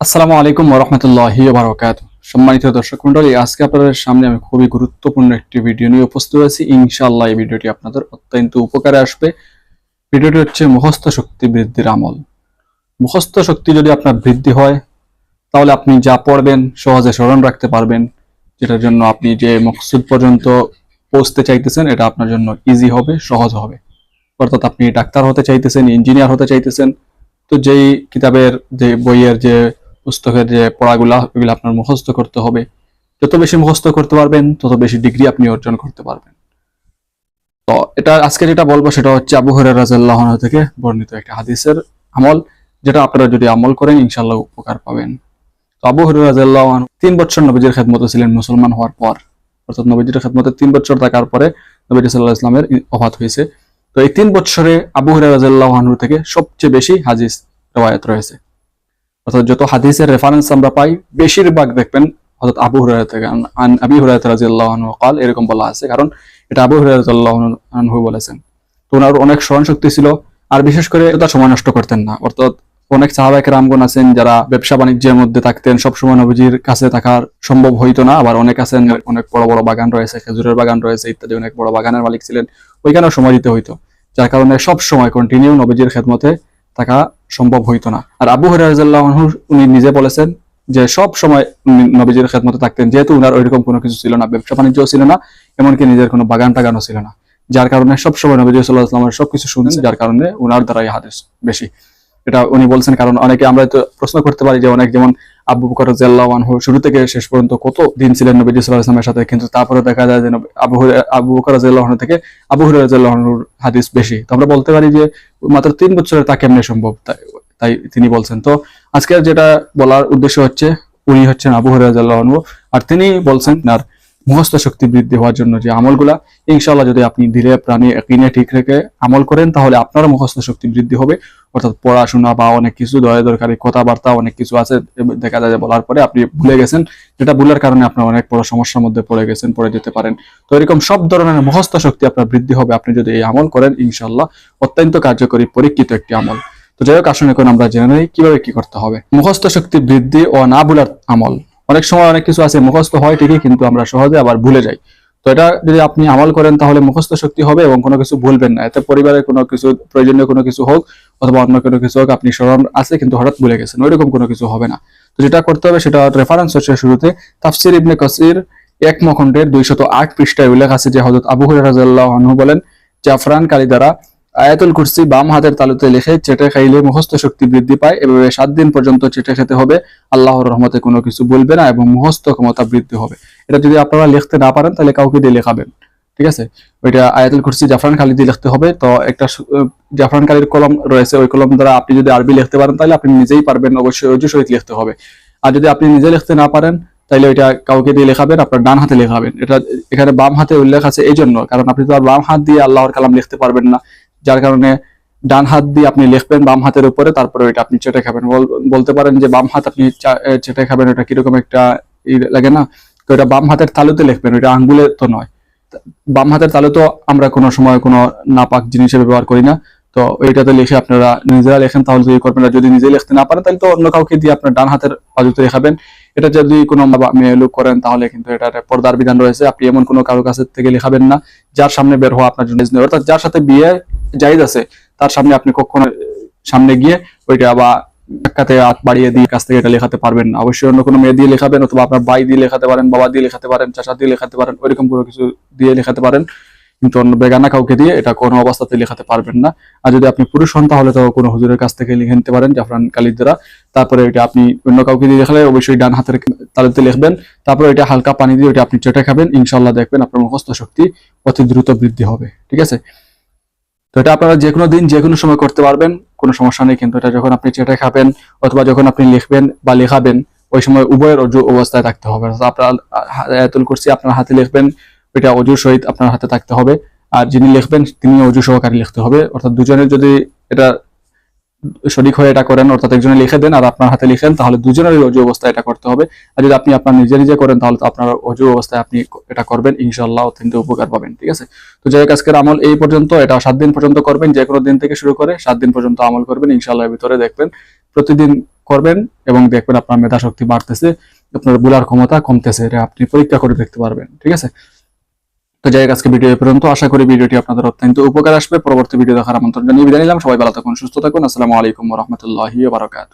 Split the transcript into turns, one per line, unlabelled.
আসসালামু আলাইকুম ওরহমতুল্লাহি বারকাত সম্মানিত দর্শক মন্ডলী আজকে আপনাদের সামনে আমি খুবই গুরুত্বপূর্ণ একটি ভিডিও নিয়ে উপস্থিত হয়েছি। ইনশাআল্লাহ এই ভিডিওটি আপনাদের অত্যন্ত উপকারে আসবে। ভিডিওটি হচ্ছে মুখস্থ শক্তি বৃদ্ধির আমল। মুখস্থ শক্তি যদি আপনার বৃদ্ধি হয়, তাহলে আপনি যা পড়বেন সহজে স্মরণ রাখতে পারবেন। যেটার জন্য আপনি যে মকসুদ পর্যন্ত পৌঁছতে চাইতেছেন, এটা আপনার জন্য ইজি হবে, সহজ হবে। অর্থাৎ আপনি ডাক্তার হতে চাইতেছেন ইঞ্জিনিয়ার হতে চাইতেছেন, তো যেই কিতাবের, যে বইয়ের যে পুস্তকের যে পড়াগুলা ওগুলো আপনার মুখস্থ করতে হবে। যত বেশি মুখস্থ করতে পারবেন, তত বেশি ডিগ্রি আপনি অর্জন করতে পারবেন। তো এটা আজকে যেটা বলব, সেটা হচ্ছে আবু হরের রাজাল্লাহ থেকে বর্ণিত একটা হাদিসের আমল, যেটা আপনারা যদি আমল করেন ইনশাল্লাহ উপকার পাবেন। তো আবু হরের রাজাল্লাহ তিন বছর নবীজির খেদমতে ছিলেন মুসলমান হওয়ার পর। অর্থাৎ নবীজির খেদমতে তিন বছর থাকার পরে নবীজি সাল্লাহ ইসলামের অভাত হয়েছে। তো এই তিন বছরে আবু হরের রাজাল্লাহ থেকে সবচেয়ে বেশি হাদিস রেওয়ায়ত রয়েছে। অর্থাৎ যত হাদিসের রেফারেন্স আমরা পাই বেশিরভাগ দেখবেন হযরত আবু হুরায়রা থেকে আন- আন আবি হুরায়রা রাদিয়াল্লাহু আনহু قال এরকম বলা আছে কারণ এটা আবু হুরায়রা রাদিয়াল্লাহু আনহু বলেছেন তো ওনার অনেক স্মরণ শক্তি ছিল আর বিশেষ করে তার সময় নষ্ট করতেন না অর্থাৎ অনেক সাহাবায়ে রামগণ আছেন যারা ব্যবসা বাণিজ্যের মধ্যে থাকতেন সবসময় নবীজির কাছে থাকার সম্ভব হইতো না আবার অনেক আছেন অনেক বড় বড় বাগান রয়েছে খেজুরের বাগান রয়েছে ইত্যাদি অনেক বড় বাগানের মালিক ছিলেন ওইখানেও সময় দিতে হইতো যার কারণে সব সময় কন্টিনিউ নবীজির খেদমতে থাকা সম্ভব হইতো না। আর আবু হরাহ উনি নিজে বলেছেন যে সব সময় নবীজির খেদমতে থাকতেন, যেহেতু উনার ওইরকম কোনো কিছু ছিল না, ব্যবসা বাণিজ্য ছিল না, এমনকি নিজের কোনো বাগান টাগানও ছিল না। যার কারণে সবসময় নবীজ সাল্লাহ আসলামের সবকিছু শুনছেন, যার কারণে উনার দ্বারাই হাদিস বেশি। এটা উনি বলছেন, কারণ অনেকে আমরা তো প্রশ্ন করতে পারি যে অনেক যেমন আবু বকর রাদিয়াল্লাহু শুরু থেকে শেষ পর্যন্ত কত দিন ছিলেন নবীজি সাল্লাল্লাহু সাথে, কিন্তু তারপরে দেখা যায় যে আবু আবু বকর আনহু থেকে আবু হুরায়রা হাদিস বেশি। তো আমরা বলতে পারি যে মাত্র তিন বছরে তা কেমনে সম্ভব? তাই তিনি বলছেন। তো আজকে যেটা বলার উদ্দেশ্য হচ্ছে, উনি হচ্ছেন আবু হরাহ আর তিনি বলছেন, আর মুখস্থ শক্তি বৃদ্ধি হওয়ার জন্য যে আমলগুলা ইনশাল্লাহ যদি আপনি ধীরে প্রাণী কিনে ঠিক রেখে আমল করেন, তাহলে আপনারও মুখস্থ শক্তি বৃদ্ধি হবে। অর্থাৎ পড়াশোনা বা অনেক কিছু, দয়া দরকারি কথাবার্তা অনেক কিছু আছে দেখা যায় বলার পরে আপনি ভুলে গেছেন। যেটা ভুলের কারণে আপনার অনেক বড় সমস্যার মধ্যে পড়ে গেছেন, পড়ে যেতে পারেন। তো এরকম সব ধরনের মুখস্থ শক্তি আপনার বৃদ্ধি হবে। আপনি যদি এই আমল করেন ইনশাল্লাহ অত্যন্ত কার্যকরী, পরীক্ষিত একটি আমল। তো যাই হোক, আসুন এখন আমরা জেনে নেই কীভাবে কি করতে হবে। মুখস্থ শক্তি বৃদ্ধি ও না ভুলার আমল। অনেক সময় অনেক কিছু আছে, মুখস্থ হয় ঠিকই কিন্তু আমরা সহজে আবার ভুলে যাই। তো এটা যদি আপনি আমল করেন তাহলে মুখস্থ শক্তি হবে এবং কোনো কিছু ভুলবেন না। এতে পরিবারের কোনো কিছু, প্রয়োজনীয় কোনো কিছু হোক অথবা অন্য কোনো কিছু হোক, আপনি স্মরণ আছে কিন্তু হঠাৎ ভুলে গেছেন, ওইরকম কোনো কিছু হবে না। তো যেটা করতে হবে সেটা রেফারেন্স হচ্ছে শুরুতে তাফসির ইবনে কসির এক মখণ্ডের দুইশত আট পৃষ্ঠায় উল্লেখ আছে যে হজরত আবু আনহু বলেন, জাফরান কালী দ্বারা আয়াতুল কুরসি বাম হাতের তালুতে লিখে চেটে খাইলে মুখস্থ শক্তি বৃদ্ধি পায়। এভাবে সাত দিন পর্যন্ত চেটে খেতে হবে। আল্লাহর রহমতে কোনো কিছু বলবে না এবং মুখস্থ ক্ষমতা বৃদ্ধি হবে। এটা যদি আপনারা লিখতে না পারেন, তাহলে কাউকে দিয়ে লেখাবেন। ঠিক আছে? ওইটা আয়াতুল কুরসি জাফরান কালি দিয়ে লিখতে হবে। তো একটা জাফরান কালির কলম রয়েছে। ওই কলম দ্বারা আপনি যদি আরবি লিখতে পারেন, তাহলে আপনি নিজেই পারবেন অবশ্যই অজু সহিত লিখতে হবে। আর যদি আপনি নিজে লিখতে না পারেন, তাহলে ওইটা কাউকে দিয়ে লেখাবেন, আপনার ডান হাতে লেখাবেন। এটা এখানে বাম হাতে উল্লেখ আছে এই জন্য কারণ আপনি তো আর বাম হাত দিয়ে আল্লাহর কালাম লিখতে পারবেন না। যার কারণে ডান হাত দিয়ে আপনি লিখবেন, বাম হাতের উপরে, তারপরে ওইটা আপনি চেটে খাবেন। বলতে পারেন যে বাম হাত আপনি চেটে খাবেন এটা কীরকম একটা লাগে না? তো এটা বাম হাতের তালুতে লিখবেন, ওইটা আঙ্গুলে তো নয়। বাম হাতের তালু তো আমরা কোনো সময় কোনো নাপাক জিনিসে ব্যবহার করি না। তো ওইটাতে লিখে আপনারা নিজেরা লেখেন, তাহলে ই করবেন যদি নিজে লিখতে না পারেন, তাহলে তো অন্য কাউকে দিয়ে আপনার ডান হাতের বাজুতে লেখাবেন। এটা যদি কোনো মেয়ে লোক করেন, তাহলে কিন্তু এটা পর্দার বিধান রয়েছে। আপনি এমন কোনো কারও কাছে থেকে লেখাবেন না, যার সামনে বের হওয়া আপনার জন্য অর্থাৎ যার সাথে বিয়ে জায়েজ আছে, তার সামনে আপনি কখনো সামনে গিয়ে ওইটা বা ধাক্কাতে হাত বাড়িয়ে দিয়ে কাছ থেকে এটা লেখাতে পারবেন অবশ্যই অন্য কোনো মেয়ে দিয়ে লেখাবেন অথবা আপনার ভাই দিয়ে লেখাতে পারেন, বাবা দিয়ে লেখাতে পারেন দিয়ে লেখাতে পারেন, ওইরকম কোনো কিছু দিয়ে লেখাতে পারেন। কিন্তু অন্য বেগানা কাউকে দিয়ে এটা কোনো অবস্থাতে লেখাতে পারবেন না। আর যদি আপনি পুরুষ হন, তাহলে তো কোনো হুজুরের কাছ থেকে লিখে নিতে পারেন, জাফরান কালির দ্বারা। তারপরে এটা আপনি অন্য কাউকে দিয়ে লেখালে অবশ্যই ডান হাতের তালুতে লিখবেন। তারপরে এটা হালকা পানি দিয়ে ওটা আপনি চেটে খাবেন। ইনশাল্লাহ দেখবেন আপনার মুখস্থ শক্তি অতি দ্রুত বৃদ্ধি হবে। ঠিক আছে? তো এটা আপনারা যে কোনো দিন যে কোনো সময় করতে পারবেন, কোনো সমস্যা নেই। কিন্তু এটা যখন আপনি চেটে খাবেন অথবা যখন আপনি লিখবেন বা লেখাবেন, ওই সময় উভয়ের অজু অবস্থায় থাকতে হবে। আপনার আয়াতুল কুরসি আপনার হাতে লিখবেন এটা অজুর সহিত আপনার হাতে থাকতে হবে। আর যিনি লিখবেন তিনি অজু সহকারে লিখতে হবে। অর্থাৎ দুজনের যদি এটা সঠিক হয়ে এটা করেন, অর্থাৎ একজনে লিখে দেন আর আপনার হাতে লিখেন, তাহলে দুজনের অজু অবস্থায় এটা করতে হবে। আর যদি আপনি আপনার নিজে নিজে করেন, তাহলে আপনার অজু অবস্থায় আপনি এটা করবেন ইনশাল্লাহ অত্যন্ত উপকার পাবেন, ঠিক আছে? তো যাই আজকের আমল এই পর্যন্ত, এটা সাত দিন পর্যন্ত করবেন, যে কোনো দিন থেকে শুরু করে সাত দিন পর্যন্ত আমল করবেন ইনশাল্লাহ ভিতরে দেখবেন প্রতিদিন করবেন এবং দেখবেন আপনার মেধা শক্তি বাড়তেছে, আপনার বুলার ক্ষমতা কমতেছে, এটা আপনি পরীক্ষা করে দেখতে পারবেন, ঠিক আছে? তো যাই আজকে ভিডিও পর্যন্ত। আশা করি ভিডিওটি আপনাদের অত্যন্ত উপকার আসবে। পরবর্তী ভিডিও দেখার আমন্ত্রণ জানিয়ে বিদায় নিলাম। সবাই ভালো থাকুন, সুস্থ থাকুন। আসসালামু আলাইকুম রহমতুল্লাহি বারকাত